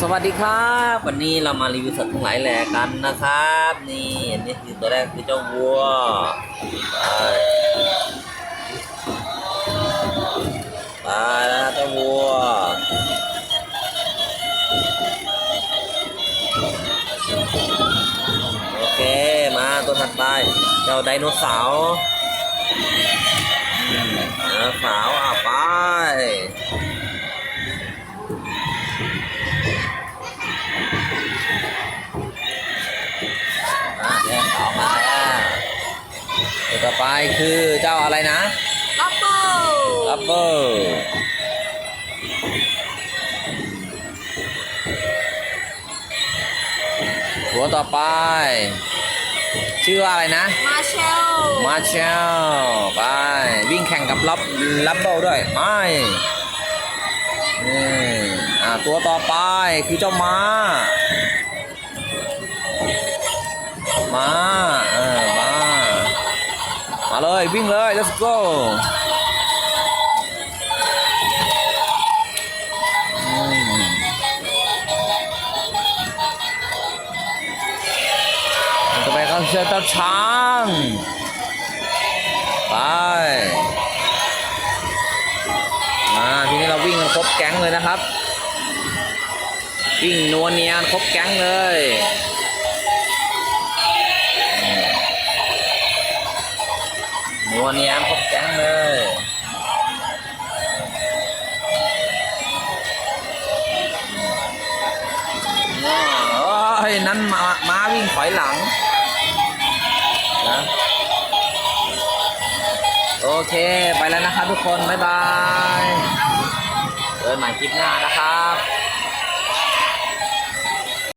สวัสดีครับ วันนี้เรามารีวิวสัตว์ทั้งหลายแหล่กันนะครับ นี่อันนี้คือตัวแรกคือเจ้าวัวไปไปแล้วนะเจ้าวัวโอเคมาตัวถัดไปเจ้าไดโนเสาร์ แยกออกมาแล้วตัวต่อไปคือเจ้าอะไรนะลับเบิลลับเบอร์ตัวต่อไป ชื่อว่าอะไรนะ มาเชล มาเชล ไป วิ่งแข่งกับลับลับเบิลด้วยไปนี่อ่าตัวต่อไปคือเจ้าม้า มาเออมา มาเลย วิ่งเลย let's go อืมต่อไปก็เชือเจ้าช้าง ไป มาทีนี้เราวิ่งครบแก๊งเลยนะครับ วิ่งนัวเนียนครบแก๊งเลย วเนียนครบแก๊งเลยโอ้ยนั้นมาม้าวิ่งถอยหลังนะโอเค ไปแล้วนะครับทุกคน บ๊ายบายเจอกันใหม่คลิปหน้านะครับ